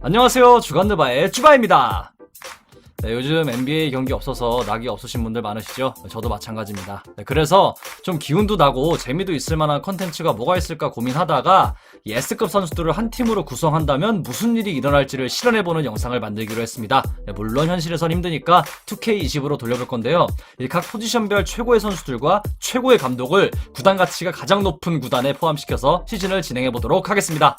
안녕하세요. 주간드바의 쭈바입니다. 네, 요즘 NBA 경기 없어서 낙이 없으신 분들 많으시죠? 저도 마찬가지입니다. 네, 그래서 좀 기운도 나고 재미도 있을 만한 컨텐츠가 뭐가 있을까 고민하다가 이 S급 선수들을 한 팀으로 구성한다면 무슨 일이 일어날지를 실현해보는 영상을 만들기로 했습니다. 네, 물론 현실에선 힘드니까 2K20으로 돌려볼 건데요. 이각 포지션별 최고의 선수들과 최고의 감독을 구단 가치가 가장 높은 구단에 포함시켜서 시즌을 진행해보도록 하겠습니다.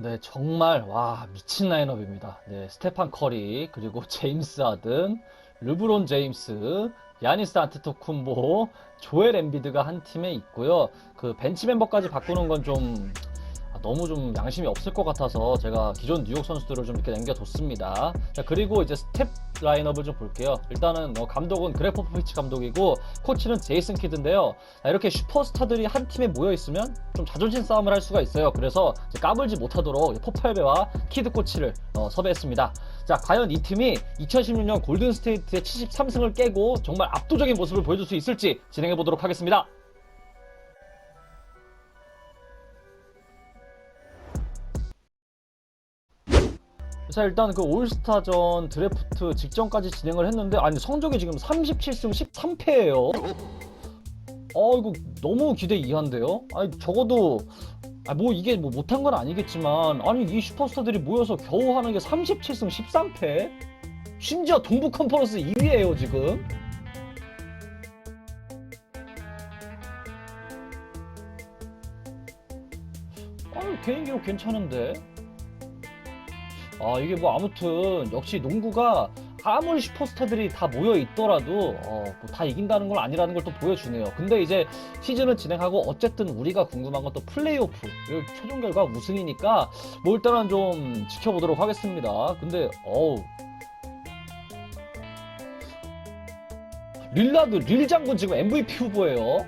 네, 정말 와 미친 라인업입니다. 네, 스테판 커리 그리고 제임스 하든, 르브론 제임스, 야니스 안테토쿤보, 조엘 엠비드가 한 팀에 있고요. 그 벤치 멤버까지 바꾸는 건 좀 너무 좀 양심이 없을 것 같아서 제가 기존 뉴욕 선수들을 좀 이렇게 남겨뒀습니다. 자, 그리고 이제 스텝 라인업을 좀 볼게요. 일단은 어, 감독은 그레 포포비치 감독이고 코치는 제이슨 키드인데요. 자, 이렇게 슈퍼스타들이 한 팀에 모여 있으면 좀 자존심 싸움을 할 수가 있어요. 그래서 까불지 못하도록 포팔베와 키드 코치를 어, 섭외했습니다. 자, 과연 이 팀이 2016년 골든 스테이트의 73승을 깨고 정말 압도적인 모습을 보여줄 수 있을지 진행해 보도록 하겠습니다. 자 일단 그 올스타전 드래프트 직전까지 진행을 했는데 아니 성적이 지금 37승 13패예요. 어 이거 너무 기대 이한데요. 아니 적어도 아, 뭐 이게 뭐 못한 건 아니겠지만 아니 이 슈퍼스타들이 모여서 겨우 하는 게 37승 13패? 심지어 동부 컨퍼런스 2위예요 지금. 아니 개인 기록 괜찮은데. 아 이게 뭐 아무튼 역시 농구가 아무리 슈퍼스타들이 다 모여 있더라도 어, 뭐다 이긴다는 건 아니라는 걸 또 보여주네요. 근데 이제 시즌을 진행하고 어쨌든 우리가 궁금한 건 또 플레이오프 그리고 최종 결과 우승이니까 뭐 일단은 좀 지켜보도록 하겠습니다. 근데 어우 릴라드 릴 장군 지금 MVP 후보예요.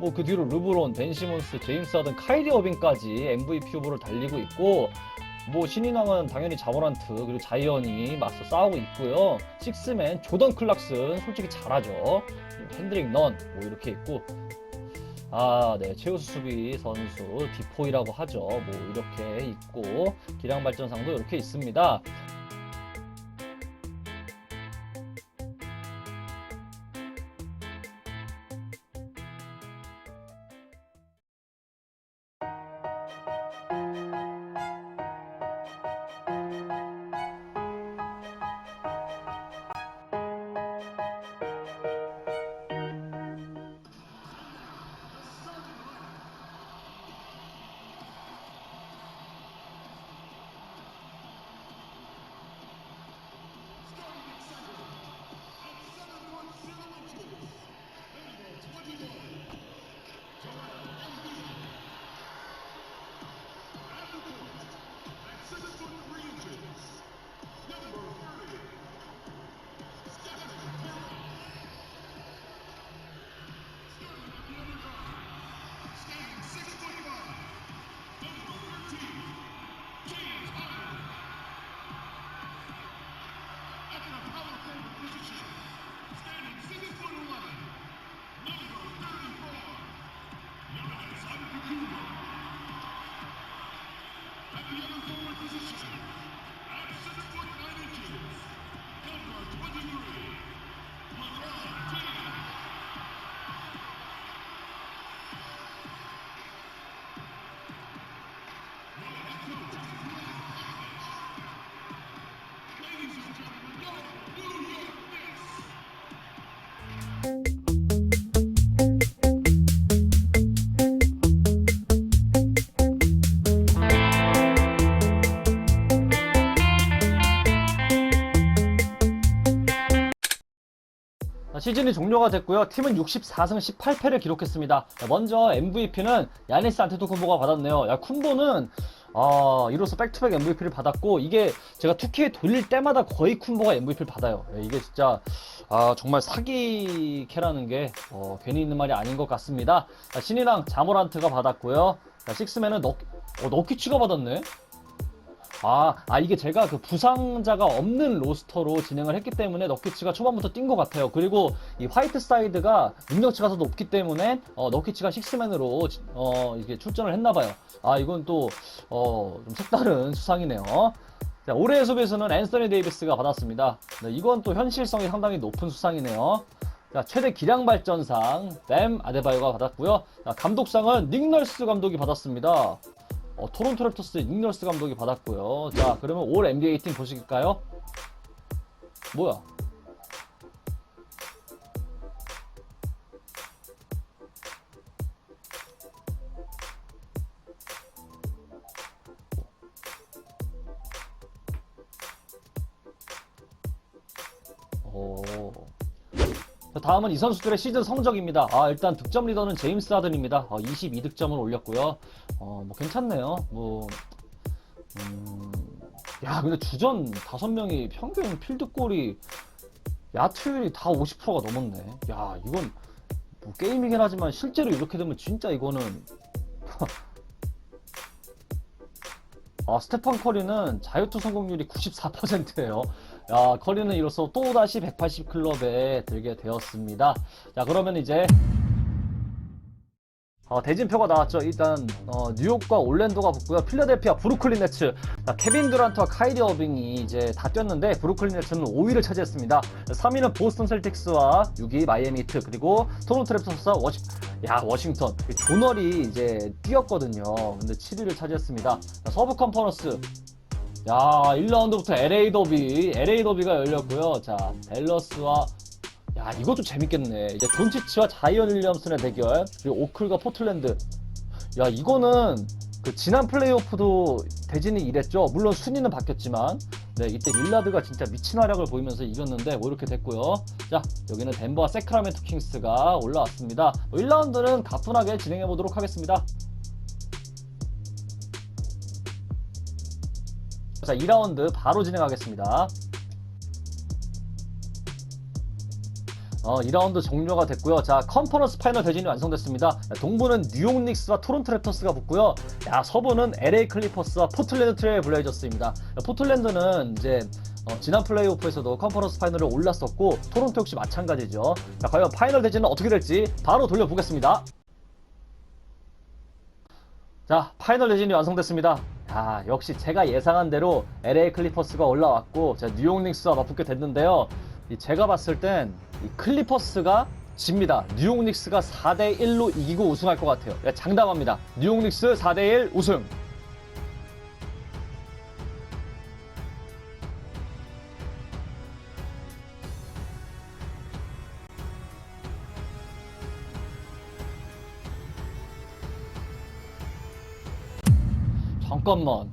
뭐 그 뒤로 르브론, 벤 시몬스, 제임스 하든, 카이리 어빙까지 MVP 후보를 달리고 있고 뭐 신인왕은 당연히 자모란트 그리고 자이언이 맞서 싸우고 있고요. 식스맨 조던 클락슨 솔직히 잘하죠. 핸드릭 넌 뭐 이렇게 있고 아, 네. 최우수 수비 선수 디포이라고 하죠. 뭐 이렇게 있고 기량 발전상도 이렇게 있습니다. 시즌이 종료가 됐고요. 팀은 64승 18패를 기록했습니다. 자, 먼저 MVP는 야니스 안테토쿤보가 받았네요. 야 쿤보는 아, 이로써 백투백 MVP를 받았고 이게 제가 2K 돌릴 때마다 거의 쿤보가 MVP를 받아요. 야, 이게 진짜 아, 정말 사기 캐라는 게 어, 괜히 있는 말이 아닌 것 같습니다. 자, 신이랑 자모란트가 받았고요. 자, 식스맨은 너, 어, 너키치가 받았네. 아, 아, 이게 제가 그 부상자가 없는 로스터로 진행을 했기 때문에 너키치가 초반부터 뛴 것 같아요. 그리고 이 화이트 사이드가 능력치가 더 높기 때문에 어, 너키치가 식스맨으로 지- 어, 이게 출전을 했나봐요. 아, 이건 또, 어, 좀 색다른 수상이네요. 자, 올해의 수비수는 앤서니 데이비스가 받았습니다. 네, 이건 또 현실성이 상당히 높은 수상이네요. 자, 최대 기량 발전상 뱀 아데바요가 받았고요. 자, 감독상은 닉 널스 감독이 받았습니다. 어, 토론토 랩터스의 닉널스 감독이 받았고요. 자, 그러면 올 NBA 팀 보실까요? 뭐야? 다음은 이 선수들의 시즌 성적입니다. 아, 일단 득점 리더는 제임스 하든입니다. 어, 22득점을 올렸고요. 어, 뭐 괜찮네요. 뭐 음, 야, 근데 주전 5명이 평균 필드골이 야투율이 다 50%가 넘었네. 야, 이건 뭐 게임이긴 하지만 실제로 이렇게 되면 진짜 이거는 아, 스테판 커리는 자유투 성공률이 94%예요. 야, 커리는 이로써 또다시 180 클럽에 들게 되었습니다. 자, 그러면 이제 어, 대진표가 나왔죠. 일단 어, 뉴욕과 올랜도가 붙고요. 필라델피아, 브루클린 네츠. 자, 케빈 듀란트와 카이리 어빙이 이제 다 뛰었는데 브루클린 네츠는 5위를 차지했습니다. 3위는 보스턴 셀틱스와 6위 마이애미 히트 그리고 토론토 랩터스와 워싱 야 워싱턴 조널이 이제 뛰었거든요. 근데 7위를 차지했습니다. 자, 서부 컨퍼런스 야 1라운드부터 LA 더비 LA 더비가 열렸고요. 자 댈러스와 야 이것도 재밌겠네. 이제 돈치치와 자이언 윌리엄슨의 대결 그리고 오클과 포틀랜드. 야 이거는 그 지난 플레이오프도 대진이 이랬죠. 물론 순위는 바뀌었지만 네 이때 릴라드가 진짜 미친 활약을 보이면서 이겼는데 뭐 이렇게 됐고요. 자 여기는 덴버와 세크라멘토 킹스가 올라왔습니다. 뭐 1라운드는 가뿐하게 진행해 보도록 하겠습니다. 자 2라운드 바로 진행하겠습니다. 어, 2라운드 종료가 됐고요. 자, 컨퍼런스 파이널 대진이 완성됐습니다. 자, 동부는 뉴욕 닉스와 토론토 랩터스가 붙고요. 야, 서부는 LA 클리퍼스와 포틀랜드 트레일 블레이저스입니다. 자, 포틀랜드는 이제 어, 지난 플레이오프에서도 컨퍼런스 파이널에 올랐었고 토론토 역시 마찬가지죠. 자, 과연 파이널 대진은 어떻게 될지 바로 돌려보겠습니다. 자, 파이널 대진이 완성됐습니다. 아, 역시 제가 예상한 대로 LA 클리퍼스가 올라왔고, 자, 뉴욕 닉스와 맞붙게 됐는데요. 이 제가 봤을 땐 이 클리퍼스가 집니다. 뉴욕 닉스가 4대 1로 이기고 우승할 것 같아요. 예, 장담합니다. 뉴욕 닉스 4대 1 우승. 잠깐만.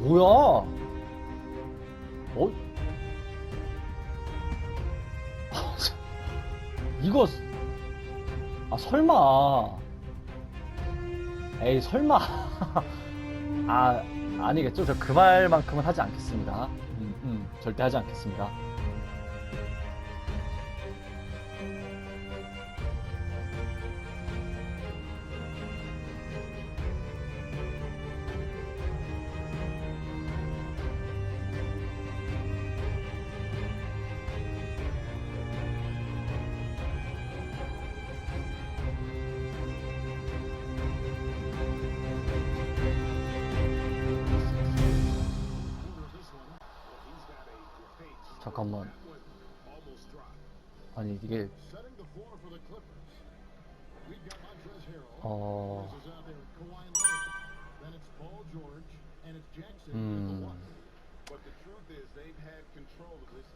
뭐야? 어? 이거 아 설마 에이 설마 아 아니겠죠 저 그 말만큼은 하지 않겠습니다 음, 음, 절대 하지 않겠습니다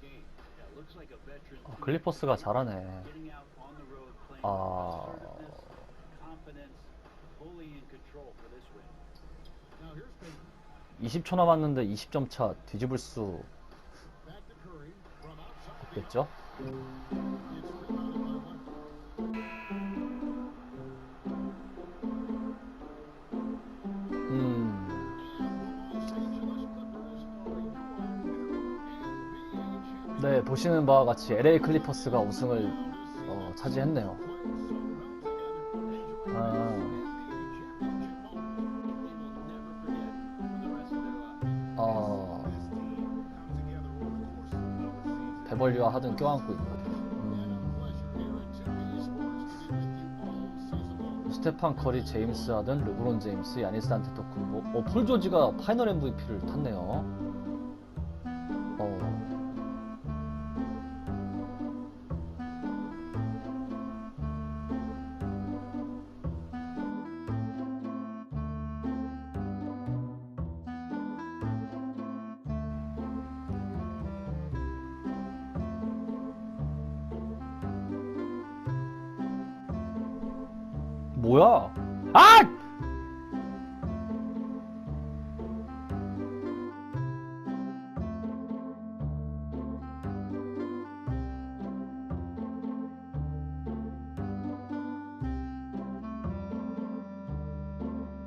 Yeah, looks like a veteran 아. 클리퍼스가 잘하네 아. Payton. 20초 남았는데 20점 차 뒤집을 수 Leonard. 음. 네, 보시는 바와 같이 LA 클리퍼스가 우승을 어, 차지했네요. 벌리와 하든 껴안고 있고. And 음, a pleasure here at 2K Sports to be with you all season long. 스테판 커리, 제임스 하든, 르브론 제임스, 야니스 안테토쿤보. 어, 폴 조지가 파이널 MVP를 탔네요. 뭐야? 아!